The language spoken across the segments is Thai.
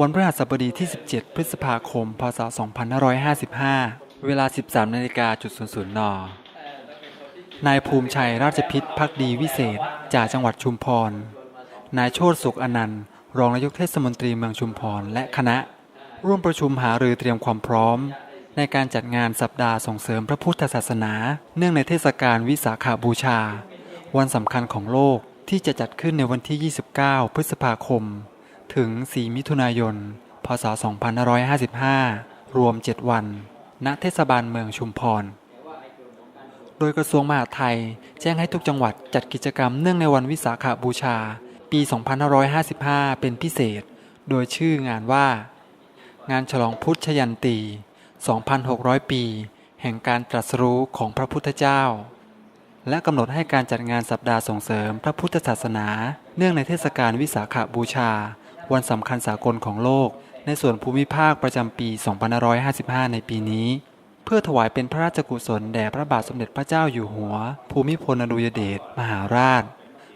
วันพฤหัสบดีที่ 17 พฤษภาคม พศ 2555 เวลา 13นาฬิกาจุด00นนายภูมิชัยราชพิษพักดีวิเศษ จากจังหวัดชุมพร นายโชติสุขอนันต์ รองนายกเทศมนตรีเมืองชุมพร และคณะ ร่วมประชุมหารือเตรียมความพร้อม ในการจัดงานสัปดาห์ส่งเสริมพระพุทธศาสนา เนื่องในเทศกาลวิสาขาบูชา วันสำคัญของโลกที่จะจัดขึ้นในวันที่ 29 พฤษภาคม ถึง 4 มิถุนายน พศ 2555 รวม 7 วัน ณ เทศบาลเมืองชุมพร โดยกระทรวงมหาดไทยแจ้งให้ทุกจังหวัดจัดกิจกรรมเนื่องในวันวิสาขาบูชา ปี 2555 เป็นพิเศษ โดยชื่องานว่า งานฉลองพุทธยันตี 2,600 ปี แห่งการตรัสรู้ของพระพุทธเจ้าและกำหนดให้การจัดงานสัปดาห์ส่งเสริมพระพุทธศาสนา เนื่องในเทศกาลวิสาขบูชา วันสำคัญสากลของโลก ในส่วนภูมิภาคประจำปี 2555 ในปีนี้ เพื่อถวายเป็นพระราชกุศลแด่พระบาทสมเด็จพระเจ้าอยู่หัว ภูมิพลอดุลยเดชมหาราช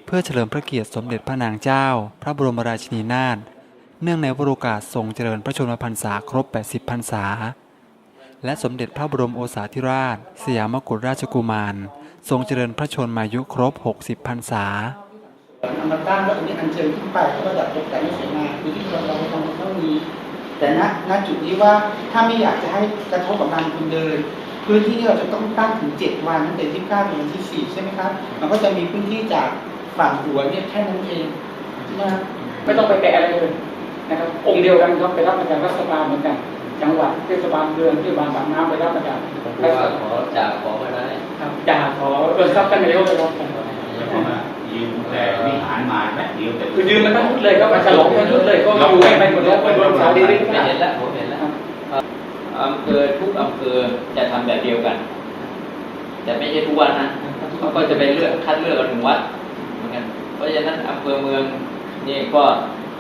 เพื่อเฉลิมพระเกียรติสมเด็จพระนางเจ้า พระบรมราชินีนาถเนื่องในวโรกาสทรงเจริญพระชนมพรรษาครบ 80 พรรษา และสมเด็จพระบรมโอษาธิราช สยามกุฎราชกุมาร ทรงเจริญพระชนมายุครบ 60 พรรษา นำมาตั้งแล้วตรงนี้อัญเชิญขึ้นไปแล้วก็แบบตกแต่งให้สวยงามคือที่เราเราทำเท่านี้ แต่ณณจุดนี้ว่าถ้าไม่อยากจะให้กระทบกับการคุณเดิน พื้นที่ที่เราจะต้องตั้งถึง7วันตั้งแต่ที่9ถึงวันที่4ใช่ไหมครับ มันก็จะมีพื้นที่จากฝั่งหัวเนี่ยแค่นั้นเองใช่ไหมครับไม่ต้องไปแตะอะไรเลยนะครับองค์เดียวกันครับไปรับมาจากรัฐบาลเหมือนกันจังหวัดเทศบาลเมืองเทศบาลปากน้ำไปรับมาจากเพราะว่าขอจากขอมาได้ครับจ่าขอเออครับท่านนายกไปรับกันเพราะว่ายืมแต่วิหารมาแบบเดียวแต่คือยืมมันทั้งชุดเลยครับมาฉลองทั้งชุดเลยก็อยู่ให้ไปหมดแล้วไปรวมสาดีริกไม่เห็นแล้วผมเห็นแล้วอำเภอทุกอำเภอจะทำแบบเดียวกัน แต่ไม่ใช่ทุกวันนะเขาก็จะไปเลือกคัดเลือกเอาหนึ่งวัดเหมือนกัน เพราะฉะนั้นอำเภอเมืองนี่ก็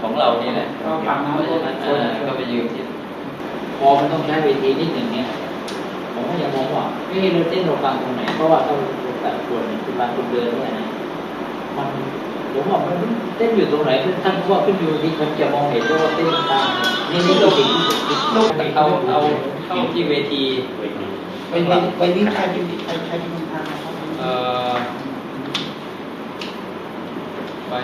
ของเรานี่แหละก็ปากน้ำเพราะก็ฉะนั้นคเอ่อก็ไปยืมที่พอมันต้องใช้เวทีนิดหนึ่งเนี่ยผมก็ยังมองว่าไม่เราเต้นเราฟังตรงไหนเพราะว่าต้องแต่ละคนคือบางคนเดินเนี่ยนะมัน ผมบอกมันเต้นอยู่ตรงไหนท่านว่าขึ้นอยู่ที่คนจะมองเห็นว่าเต้นตามนี่นี่เราเห็นลูกเอาเอาเข้าที่เวทีไปไปไปวิ่งใครเป็นใครใครเป็นคนทางนะครับเอ่อไป